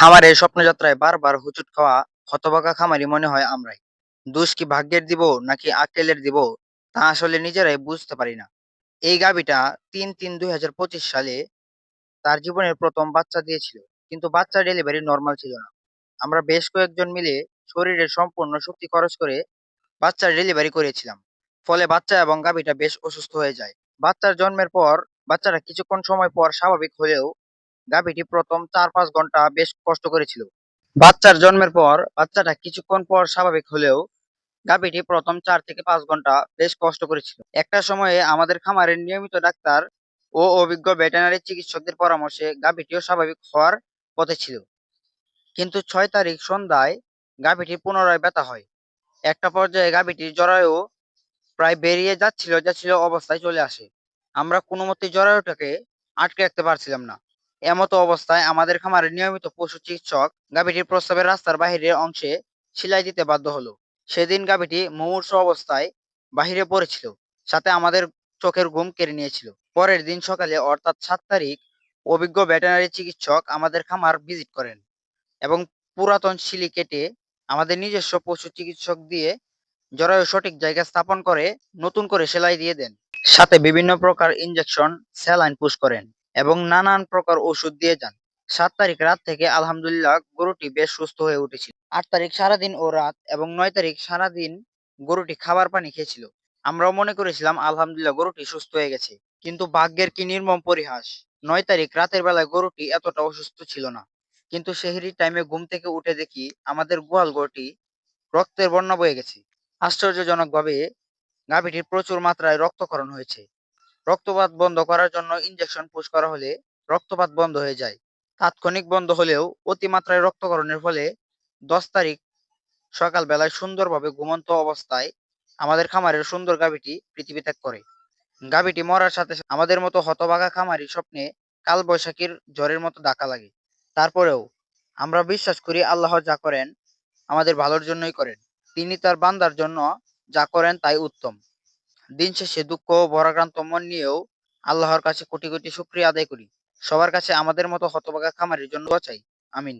খামারের স্বপ্নযাত্রায় বারবার হোঁচট খাওয়া হতবাকা খামারি মনে হয় আমরাই। দোষ কি ভাগ্যের দিব নাকি আকেলের দিব তা আসলে নিজেরাই বুঝতে পারি না। এই গাবিটা তিন তিন দুই হাজার পঁচিশ সালে তার জীবনের প্রথম বাচ্চা দিয়েছিল, কিন্তু বাচ্চা ডেলিভারি নর্মাল ছিল না। আমরা বেশ কয়েকজন মিলে শরীরের সম্পূর্ণ শক্তি খরচ করে বাচ্চার ডেলিভারি করেছিলাম। ফলে বাচ্চা এবং গাবিটা বেশ অসুস্থ হয়ে যায়। বাচ্চার জন্মের পর বাচ্চাটা কিছুক্ষণ সময় পর স্বাভাবিক হলেও গাভীটি প্রথম চার পাঁচ ঘণ্টা বেশ কষ্ট করেছিল। বাচ্চার জন্মের পর, বাচ্চাটা কিছুক্ষণ পর স্বাভাবিক হলেও গাভীটি প্রথম চার থেকে পাঁচ ঘণ্টা বেশ কষ্ট করেছিল। একটা সময়ে আমাদের খামারের নিয়মিত ডাক্তার ও অভিজ্ঞ ভেটেনারি চিকিৎসকদের পরামর্শে গাভীটিও স্বাভাবিক হওয়ার পথে ছিল। কিন্তু ছয় তারিখ সন্ধ্যায় গাভীটি পুনরায় ব্যথা হয়। একটা পর্যায়ে গাভীটির জরায়ু প্রায় বেরিয়ে যাচ্ছিল যাচ্ছিল অবস্থায় চলে আসে। আমরা কোনো মতেই জরায়ুটাকে আটকে রাখতে পারছিলাম না। এমতো অবস্থায় আমাদের খামারের নিয়মিত পশু চিকিৎসক গাভীটির প্রস্রাবের রাস্তার বাহিরের অংশে সেলাই দিতে বাধ্য হলো। সেদিন গাভীটি মুমূর্ষু অবস্থায় বাহিরে পড়েছিল সাথে আমাদের চোখের ঘুম কেড়ে নিয়েছিল। পরের দিন সকালে অর্থাৎ সাত তারিখ অভিজ্ঞ ভেটেনারি চিকিৎসক আমাদের খামার ভিজিট করেন এবং পুরাতন সিলি কেটে আমাদের নিজস্ব পশু চিকিৎসক দিয়ে জরায়ু সঠিক জায়গা স্থাপন করে নতুন করে সেলাই দিয়ে দেন। সাথে বিভিন্ন প্রকার ইনজেকশন, স্যালাইন পুশ করেন এবং নানান প্রকার ওষুধ দিয়ে যান। সাত তারিখ রাত থেকে আলহামদুলিল্লাহ গরুটি বেশ সুস্থ হয়ে উঠেছিল। আট তারিখ সারাদিন ও রাত এবং নয় তারিখ সারাদিন গরুটি খাবার পানি খেয়েছিল। আমরাও মনে করেছিলাম, আলহামদুলিল্লাহ গরুটি সুস্থ হয়ে গেছে। কিন্তু ভাগ্যের কি নির্মম পরিহাস। নয় তারিখ রাতের বেলায় গরুটি এতটা অসুস্থ ছিল না। কিন্তু সেহরির টাইমে ঘুম থেকে উঠে দেখি আমাদের গোয়াল গরুটি রক্তের বন্যা বয়ে গেছে। আশ্চর্যজনকভাবে গাভীটির প্রচুর মাত্রায় রক্তকরণ হয়েছে। রক্তপাত বন্ধ করার জন্য ইনজেকশন পুশ করা হলে রক্তপাত বন্ধ হয়ে যায়। তাৎক্ষণিক বন্ধ হলেও অতিমাত্রায় রক্তকরণের ফলে দশ তারিখ সকাল বেলায় সুন্দরভাবে ঘুমন্ত অবস্থায় আমাদের খামারের সুন্দর গাভীটি পৃথিবী ত্যাগ করে। গাভীটি মরার সাথে আমাদের মতো হতভাগা খামারি স্বপ্নে কালবৈশাখীর জ্বরের মতো ডাকা লাগে। তারপরেও আমরা বিশ্বাস করি আল্লাহ যা করেন আমাদের ভালোর জন্যই করেন। তিনি তার বান্দার জন্য যা করেন তাই উত্তম। দিন শেষে দুঃখ ও ভরাক্রান্ত মন নিয়েও আল্লাহর কাছে কোটি কোটি শুক্রিয়া আদায় করি। সবার কাছে আমাদের মতো হতভাগা খামারের জন্য চাই। আমিন।